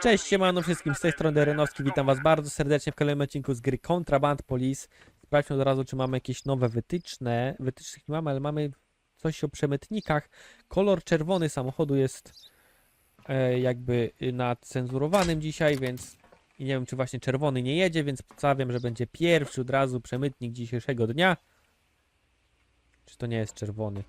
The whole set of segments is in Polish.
Cześć, siemano wszystkim, z tej strony Renowski, witam was bardzo serdecznie w kolejnym odcinku z gry Contraband Police. Sprawdźmy od razu, czy mamy jakieś nowe wytyczne. Wytycznych nie mamy, ale mamy coś o przemytnikach. Kolor czerwony samochodu jest e, jakby nacenzurowanym dzisiaj, więc i nie wiem, czy właśnie czerwony nie jedzie, więc przedstawiam, że będzie pierwszy od razu przemytnik dzisiejszego dnia. Czy to nie jest czerwony?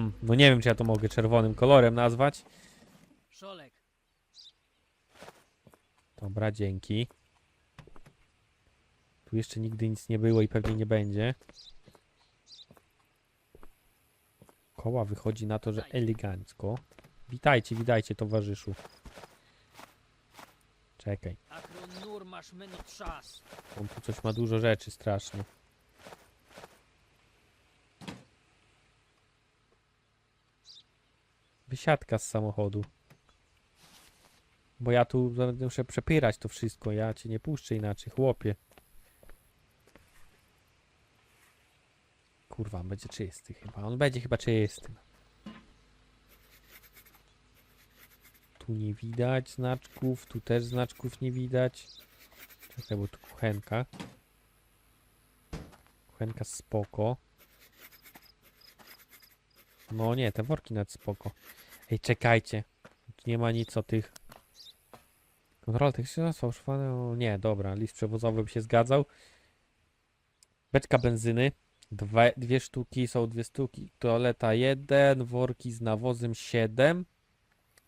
Hmm, no nie wiem, czy ja to mogę czerwonym kolorem nazwać. Szolek, Dobra, dzięki. Tu jeszcze nigdy nic nie było i pewnie nie będzie. Koła wychodzi na to, że elegancko. Witajcie, witajcie towarzyszu. Czekaj, on tu coś ma dużo rzeczy strasznie. Wysiadka z samochodu. Bo ja tu muszę przepierać to wszystko. Ja cię nie puszczę inaczej, chłopie. Kurwa, on będzie czysty chyba. On będzie chyba czysty. Tu nie widać znaczków, tu też znaczków nie widać. Czekaj, bo tu kuchenka. Kuchenka spoko. No nie, te worki nawet spoko. Ej, czekajcie. Nie ma nic o tych... Kontrola techniczna sfałszowane... O, nie, dobra, list przewozowy by się zgadzał. Beczka benzyny. Dwa, dwie sztuki, są dwie sztuki. Toaleta jeden, worki z nawozem siedem.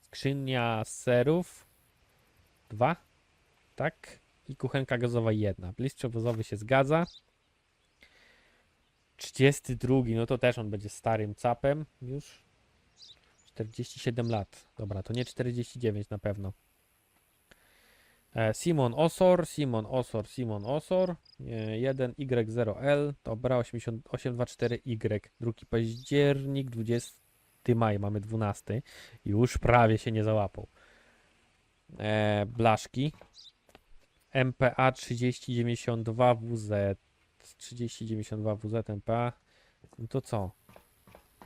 Skrzynia serów. Dwa. Tak. I kuchenka gazowa jedna. List przewozowy się zgadza. 32, no to też on będzie starym capem już. 47 lat. Dobra, to nie 49 na pewno. E, Simon Osor, Simon Osor, Simon Osor. E, 1Y0L, dobra, 8824Y. 2 październik, 20 maj, mamy 12. Już prawie się nie załapał. E, blaszki. MPA 3092 WZ. 3092 WZ MPA. No to co?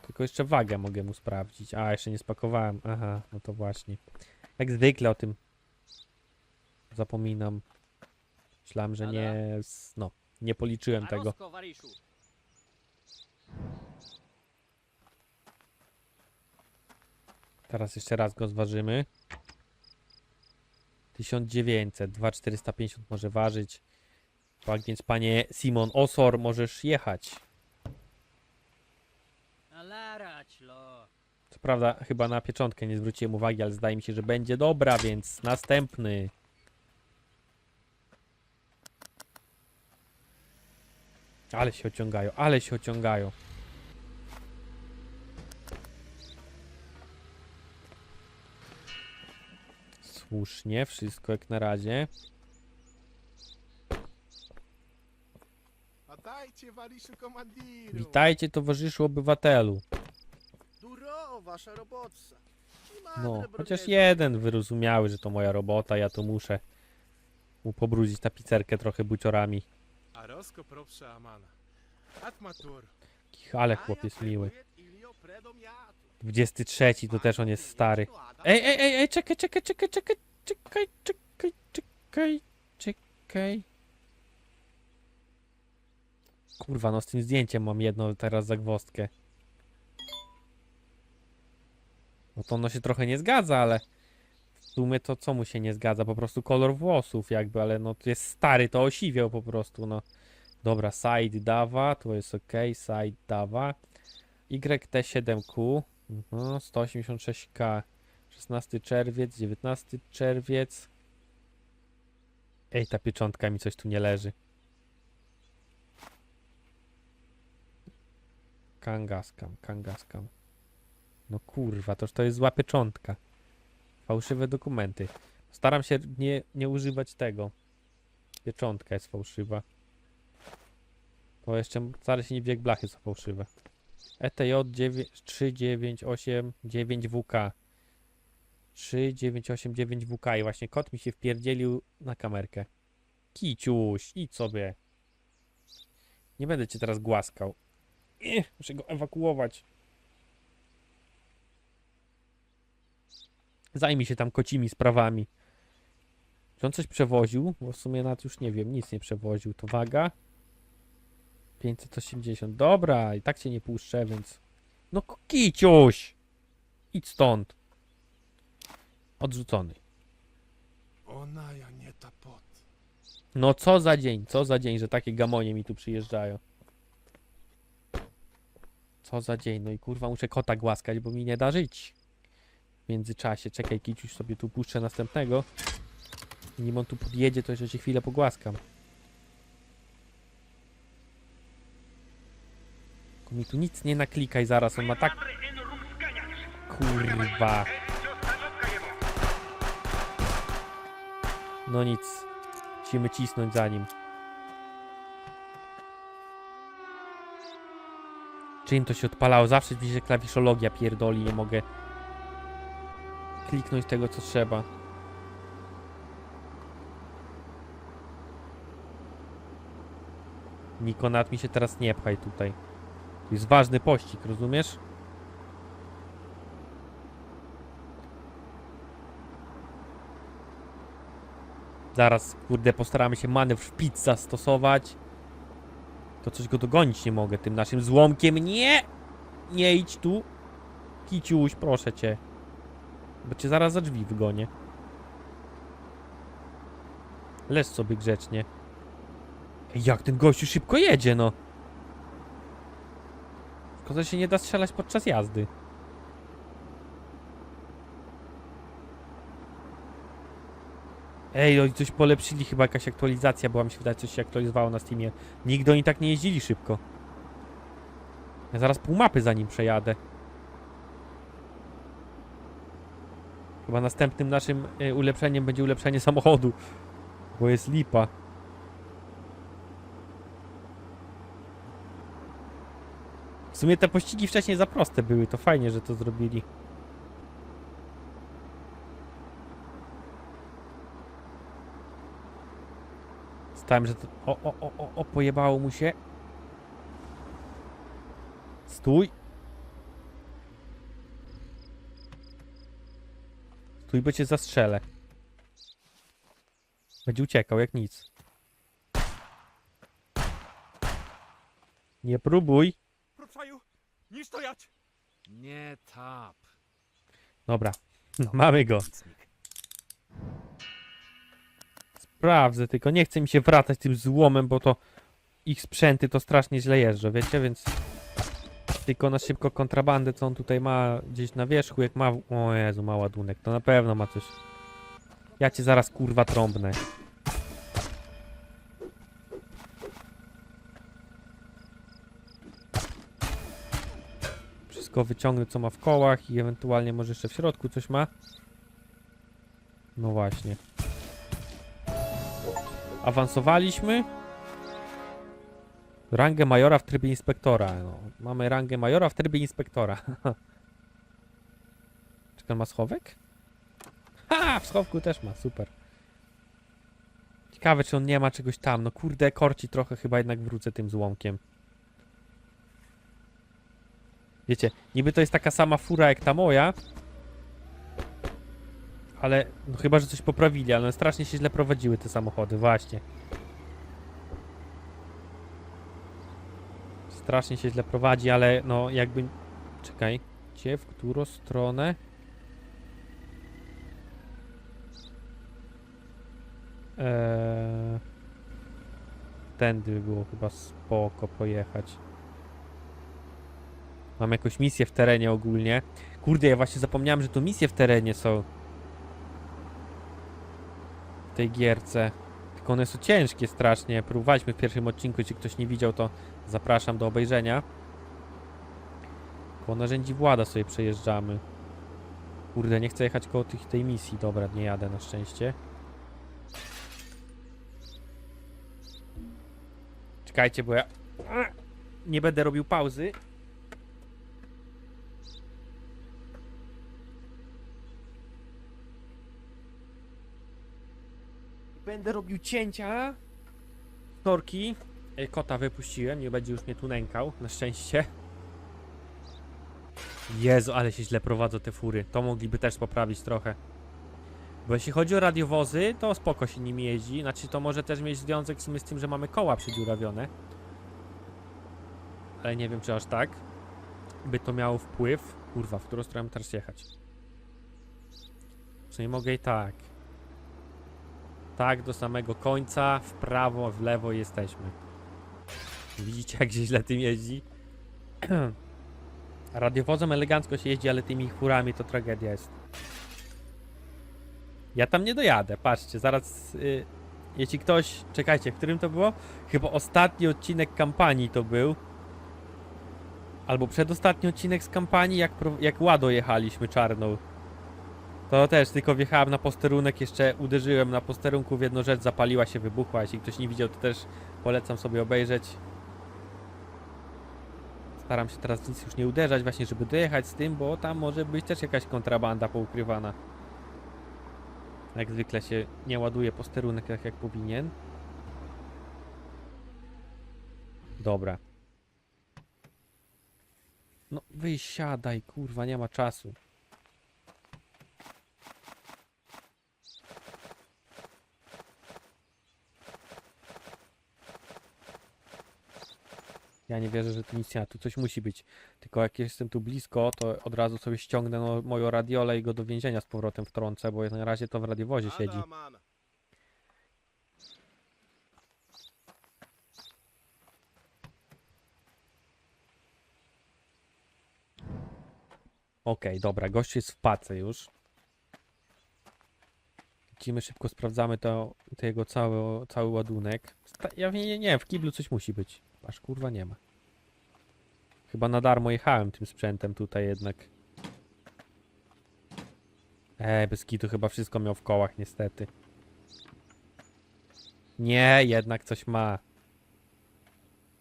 Tylko jeszcze wagę mogę mu sprawdzić. A, jeszcze nie spakowałem. Aha, no to właśnie. Jak zwykle o tym zapominam. Myślałem, że nie. No, nie policzyłem tego. Teraz jeszcze raz go zważymy. 1900, 2450 może ważyć. Tak więc, panie Simon Osor, możesz jechać. Co prawda, chyba na pieczątkę nie zwróciłem uwagi, ale zdaje mi się, że będzie dobra, więc następny. Ale się ociągają, ale się ociągają. Słusznie, wszystko jak na razie. Witajcie, Wariszu Komandiru! Witajcie, towarzyszu obywatelu. Duro, wasza robotca. No, chociaż jeden wyrozumiały, że to moja robota, ja to muszę mu pobrudzić tapicerkę trochę buciorami. A Rosko propsza Amana. Atmatur. Kich, Ale chłopiec miły. 23 to też on jest stary. Ej, ej, ej, ej, czekaj, czekaj, czekaj, czekaj, czekaj, czekaj, czekaj, czekaj. Kurwa, no z tym zdjęciem mam jedną teraz zagwozdkę. No to ono się trochę nie zgadza, ale w sumie to co mu się nie zgadza? Po prostu kolor włosów jakby, ale no to jest stary, to osiwiał po prostu, no. Dobra, side dawa, to jest ok, side dawa. YT7Q, mhm, 186K, 16 czerwiec, 19 czerwiec. Ej, ta pieczątka mi coś tu nie leży. Kangaskam, kangaskam. No kurwa, toż to jest zła pieczątka. Fałszywe dokumenty. Staram się nie, nie używać tego. Pieczątka jest fałszywa. To jeszcze wcale się nie jak blachy są fałszywe. ETJ 3989 WK 3989 WK i właśnie kot mi się wpierdzielił na kamerkę. Kiciuś, idź sobie. Nie będę cię teraz głaskał. Muszę go ewakuować. Zajmij się tam kocimi sprawami. Czy on coś przewoził? Bo w sumie nad już nie wiem, nic nie przewoził. To waga. 580. Dobra, i tak cię nie puszczę, więc... No kiciuś! Idź stąd. Odrzucony. Ona ja nie ta pot. No co za dzień, co za dzień, że takie gamonie mi tu przyjeżdżają. Co za dzień, no i kurwa muszę kota głaskać, bo mi nie da żyć. W międzyczasie, czekaj, kiciuś sobie tu puszczę następnego. Nim on tu podjedzie, to jeszcze się chwilę pogłaskam. Tylko mi tu nic nie naklikaj zaraz, on ma tak... Kurwa. No nic. Musimy cisnąć za nim. Czym to się odpalało? Zawsze mi się klawiszologia pierdoli, nie mogę kliknąć tego, co trzeba. Nikonat mi się teraz nie pchaj tutaj. To jest ważny pościg, rozumiesz? Zaraz, kurde, postaramy się manewr szpic zastosować. To coś go dogonić nie mogę tym naszym złomkiem. Nie! Nie idź tu. Kiciuś, proszę cię. Bo cię zaraz za drzwi wygonię. Leż sobie grzecznie. Ej, jak ten gościu szybko jedzie, no. Że się nie da strzelać podczas jazdy. Ej, oni coś polepszyli, chyba jakaś aktualizacja była, mi się wydaje, coś się aktualizowało na Steamie. Nigdy oni tak nie jeździli szybko. Ja zaraz pół mapy za nim przejadę. Chyba następnym naszym y, ulepszeniem będzie ulepszenie samochodu. Bo jest lipa. W sumie te pościgi wcześniej za proste były, to fajnie, że to zrobili. Stałem, że to... O, o, o, o, o, pojebało mu się. Stój. Stój, bo cię zastrzelę. Będzie uciekał jak nic. Nie próbuj. Nie stojać! Nie tap. Dobra, mamy go. Sprawdzę, tylko nie chce mi się wracać tym złomem, bo to ich sprzęty to strasznie źle jeżdżą, wiecie, więc tylko na szybko kontrabandę, co on tutaj ma gdzieś na wierzchu, jak ma... O Jezu, ma ładunek, to na pewno ma coś. Ja cię zaraz kurwa trąbnę. Wszystko wyciągnę, co ma w kołach i ewentualnie może jeszcze w środku coś ma. No właśnie. Awansowaliśmy. Rangę majora w trybie inspektora. No, mamy rangę majora w trybie inspektora. Czy on ma schowek? Ha! W schowku też ma, super. Ciekawe, czy on nie ma czegoś tam. No kurde, korci trochę, chyba jednak wrócę tym złomkiem. Wiecie, niby to jest taka sama fura jak ta moja. Ale, no chyba, że coś poprawili, ale strasznie się źle prowadziły te samochody, właśnie. Strasznie się źle prowadzi, ale no jakby... Czekaj, gdzie, w którą stronę? Eee... Tędy by było chyba spoko pojechać. Mam jakąś misję w terenie ogólnie. Kurde, ja właśnie zapomniałem, że to misje w terenie są. Tej gierce. Tylko one są ciężkie strasznie. Próbowaliśmy w pierwszym odcinku, jeśli ktoś nie widział, to zapraszam do obejrzenia. Po narzędzi Włada sobie przejeżdżamy. Kurde, nie chcę jechać koło tych, tej misji. Dobra, nie jadę na szczęście. Czekajcie, bo ja nie będę robił pauzy. Będę robił cięcia. Torki. Kota wypuściłem, nie będzie już mnie tu nękał, na szczęście. Jezu, ale się źle prowadzą te fury. To mogliby też poprawić trochę. Bo jeśli chodzi o radiowozy, to spoko się nimi jeździ. Znaczy, to może też mieć związek z tym, że mamy koła przedziurawione. Ale nie wiem, czy aż tak by to miało wpływ. Kurwa, w którą stronę teraz jechać? Sumie mogę i tak. Tak, do samego końca, w prawo, w lewo jesteśmy. Widzicie, jak się źle tym jeździ? Radiowozem elegancko się jeździ, ale tymi furami to tragedia jest. Ja tam nie dojadę, patrzcie, zaraz. Y, jeśli ktoś. Czekajcie, w którym to było? Chyba ostatni odcinek kampanii to był. Albo przedostatni odcinek z kampanii, jak, jak Łado jechaliśmy czarną. To też, tylko wjechałem na posterunek, jeszcze uderzyłem na posterunku w jedną rzecz, zapaliła się, wybuchła. Jeśli ktoś nie widział, to też polecam sobie obejrzeć. Staram się teraz nic już nie uderzać, właśnie żeby dojechać z tym, bo tam może być też jakaś kontrabanda poukrywana. Jak zwykle się nie ładuje posterunek tak jak powinien. Dobra. No wysiadaj, kurwa, nie ma czasu. Ja nie wierzę, że tu nic nie ma. Tu coś musi być. Tylko jak jestem tu blisko, to od razu sobie ściągnę no, moją radiolę i go do więzienia z powrotem wtrącę, bo na razie to w radiowozie siedzi. Okej, dobra, gość jest w pace już. Lecimy szybko, sprawdzamy to, to jego cały, cały ładunek. Ja nie, nie, nie, w kiblu coś musi być. Aż kurwa nie ma. Chyba na darmo jechałem tym sprzętem tutaj jednak. Eee, bez kitu chyba wszystko miał w kołach niestety. Nie, jednak coś ma.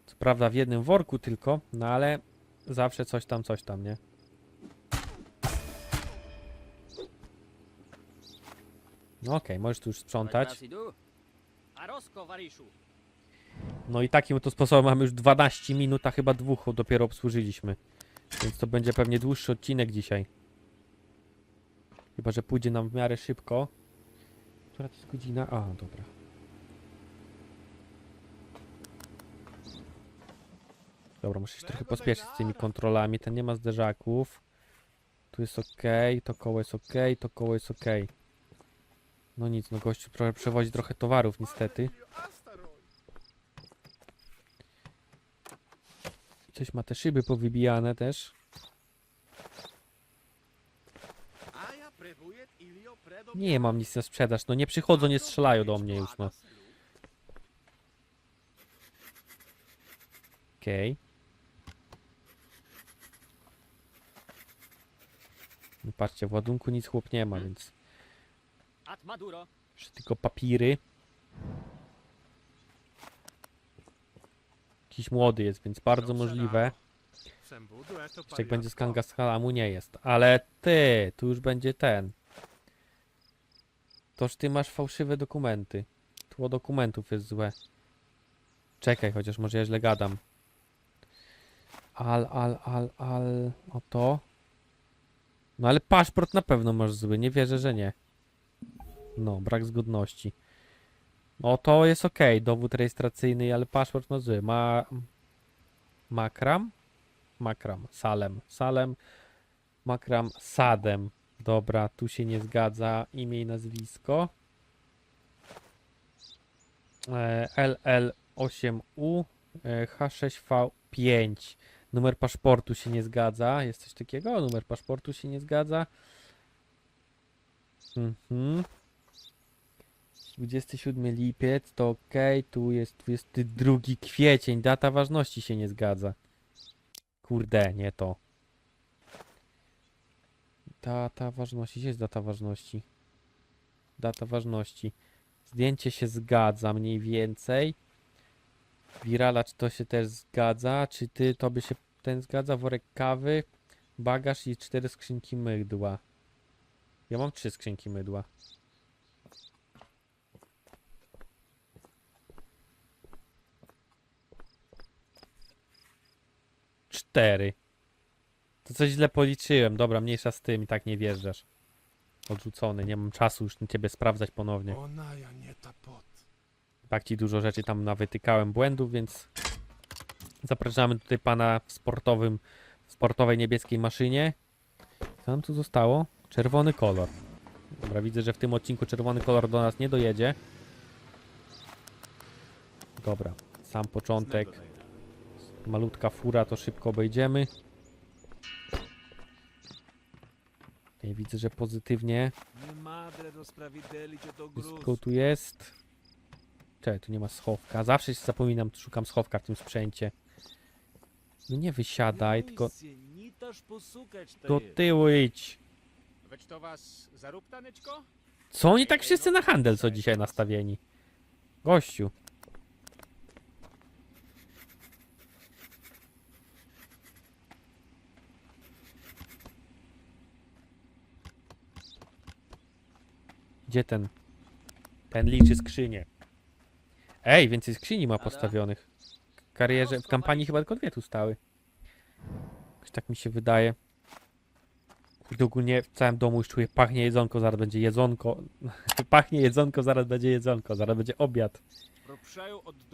Co prawda w jednym worku tylko, no ale zawsze coś tam, coś tam, nie? No okej, możesz tu już sprzątać. No i takim to sposobem mamy już 12 minut, a chyba dwóch dopiero obsłużyliśmy. Więc to będzie pewnie dłuższy odcinek dzisiaj. Chyba, że pójdzie nam w miarę szybko. Która to jest godzina? A, dobra. Dobra, muszę się trochę pospieszyć z tymi kontrolami. Ten nie ma zderzaków. Tu jest ok, to koło jest ok, to koło jest ok. No nic, no gościu trochę przewozi trochę towarów niestety. Coś ma te szyby powybijane też. Nie mam nic na sprzedaż, no nie przychodzą, nie strzelają do mnie już, no. Okej. No patrzcie, w ładunku nic chłop nie ma, więc At Maduro. jeszcze tylko papiry. Jakiś młody jest, więc bardzo możliwe. Jeszcze jak będzie z. Kangaskalamu nie jest. Ale ty, tu już będzie ten. Toż ty masz fałszywe dokumenty. Tło dokumentów jest złe. Czekaj, chociaż może ja źle gadam. Al, al, al, al. Oto. No ale paszport na pewno masz zły. Nie wierzę, że nie. No, brak zgodności. No to jest ok. Dowód rejestracyjny, ale paszport ma zły. Ma. Makram? Makram, Salem, Salem, Makram, Sadem. Dobra, tu się nie zgadza. Imię i nazwisko. E, LL8U e, H6V5. Numer paszportu się nie zgadza. Jest coś takiego? Numer paszportu się nie zgadza. Mhm. 27 lipiec to ok. Tu jest 22 kwiecień. Data ważności się nie zgadza. Kurde, nie to. Data ważności. Gdzie jest data ważności? Data ważności. Zdjęcie się zgadza mniej więcej. Wirala, czy to się też zgadza? Czy ty, to by się ten zgadza? Worek kawy, bagaż i cztery skrzynki mydła. Ja mam trzy skrzynki mydła. Cztery. To To coś źle policzyłem. Dobra, mniejsza z tym i tak nie wjeżdżasz. Odrzucony, nie mam czasu już na ciebie sprawdzać ponownie. Ona ja nie ta pot. Tak ci dużo rzeczy tam nawytykałem błędów, więc zapraszamy tutaj pana w sportowym, w sportowej niebieskiej maszynie. Co nam tu zostało? Czerwony kolor. Dobra, widzę, że w tym odcinku czerwony kolor do nas nie dojedzie. Dobra, sam początek. Malutka fura, to szybko obejdziemy. Tutaj widzę, że pozytywnie Nie madre do sprawiedlić o to gruz. wszystko tu jest. Czekaj, tu nie ma schowka. Zawsze się zapominam, szukam schowka w tym sprzęcie. No nie wysiadaj, tylko do tyłu idź. Lecz to was zarób taneczko? Co oni tak wszyscy na handel co dzisiaj nastawieni? Gościu. Gdzie ten? Ten liczy skrzynię. Ej, więcej skrzyni ma postawionych. W karierze, w kampanii chyba tylko dwie tu stały. Jakoś tak mi się wydaje. Kurde, ogólnie w całym domu już czuję, pachnie jedzonko, zaraz będzie jedzonko. pachnie jedzonko, zaraz będzie jedzonko, zaraz będzie obiad.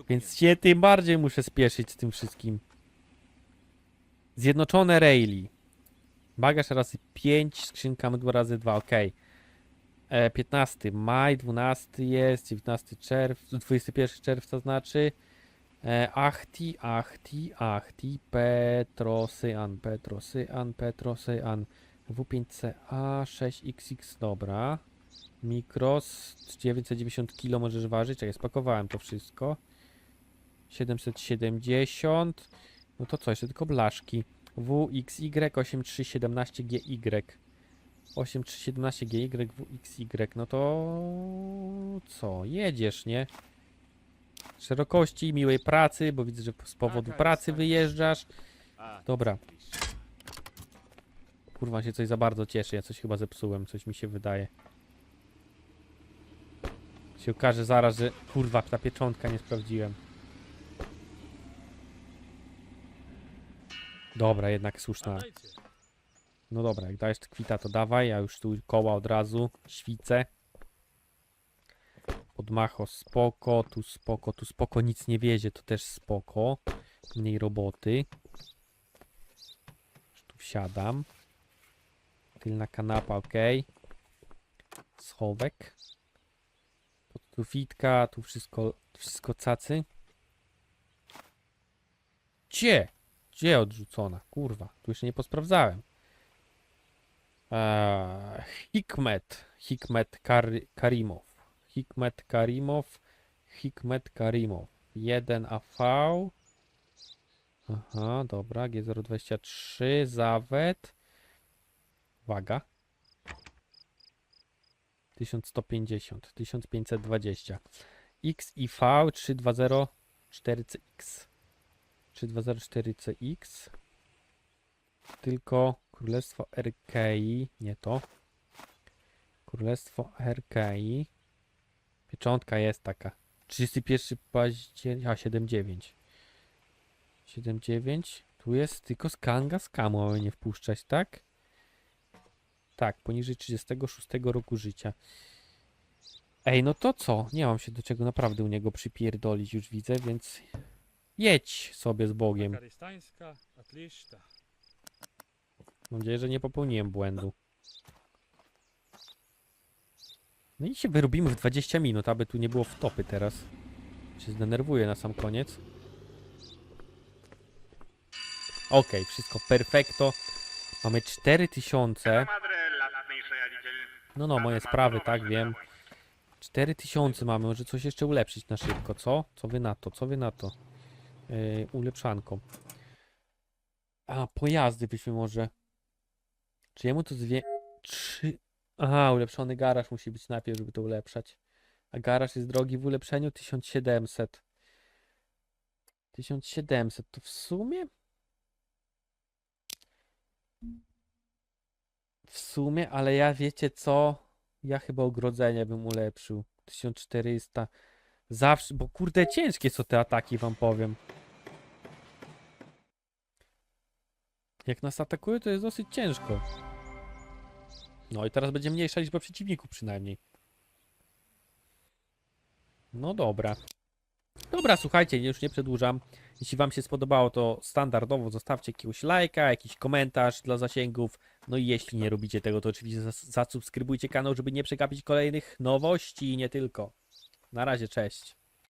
Więc się tym bardziej muszę spieszyć z tym wszystkim. Zjednoczone Rayleigh. Bagaż razy 5, skrzynka dwa razy 2, ok. E, 15 maj, 12 jest, 19 czerwca, 21 czerwca znaczy. E, Achti, Achti, Achti, Petrosyan, Petrosyan, Petrosyan. W5CA 6XX, dobra. Mikros 990 kg możesz ważyć. Czekaj, spakowałem to wszystko. 770. No to co, jeszcze tylko blaszki. WXY 8317GY. 8317GY, WXY. No to co, jedziesz, nie? Szerokości, miłej pracy, bo widzę, że z powodu Taka pracy jest, wyjeżdżasz. Dobra. Kurwa się coś za bardzo cieszy, ja coś chyba zepsułem, coś mi się wydaje. Się okaże zaraz, że kurwa ta pieczątka nie sprawdziłem. Dobra, jednak słuszna. No dobra, jak dajesz kwita to dawaj, ja już tu koła od razu, świcę. Podmacho spoko, tu spoko, tu spoko, nic nie wiezie, to też spoko. Mniej roboty. Już tu wsiadam. Tylna kanapa, ok. Schowek. Tu fitka, tu wszystko, wszystko cacy. Gdzie? Gdzie odrzucona? Kurwa, tu jeszcze nie posprawdzałem. Eee, Hikmet. Hikmet Kar Karimow. Hikmet Karimow. Hikmet Karimow. 1AV. Aha, dobra. G023. Zawet. Uwaga. 1150. 1520. XIV 3204CX. 3204CX. Tylko Królestwo RKI, nie to. Królestwo RKI. Pieczątka jest taka. 31 października, a 79. 79. Tu jest tylko skanga skamu, mamy nie wpuszczać, tak? Tak, poniżej 36 roku życia. Ej, no to co? Nie mam się do czego naprawdę u niego przypierdolić, już widzę, więc jedź sobie z Bogiem. Karystańska. Mam nadzieję, że nie popełniłem błędu. No i się wyrobimy w 20 minut, aby tu nie było wtopy teraz. Się zdenerwuję na sam koniec. Okej, wszystko perfekto. Mamy 4000. No no, moje sprawy, tak, wiem. 4000 mamy, może coś jeszcze ulepszyć na szybko, co? Co wy na to, co wy na to? Yy. A, pojazdy byśmy może... Czy jemu to zwie... Trzy... Aha, ulepszony garaż musi być najpierw, żeby to ulepszać. A garaż jest drogi w ulepszeniu 1700. 1700 to w sumie? W sumie, ale ja wiecie co? Ja chyba ogrodzenie bym ulepszył. 1400. Zawsze, bo kurde ciężkie są te ataki, wam powiem. Jak nas atakuje, to jest dosyć ciężko. No i teraz będzie mniejsza liczba przeciwników przynajmniej. No dobra. Dobra, słuchajcie, już nie przedłużam. Jeśli wam się spodobało, to standardowo zostawcie jakiegoś lajka, jakiś komentarz dla zasięgów. No i jeśli nie robicie tego, to oczywiście zas- zasubskrybujcie kanał, żeby nie przegapić kolejnych nowości i nie tylko. Na razie, cześć.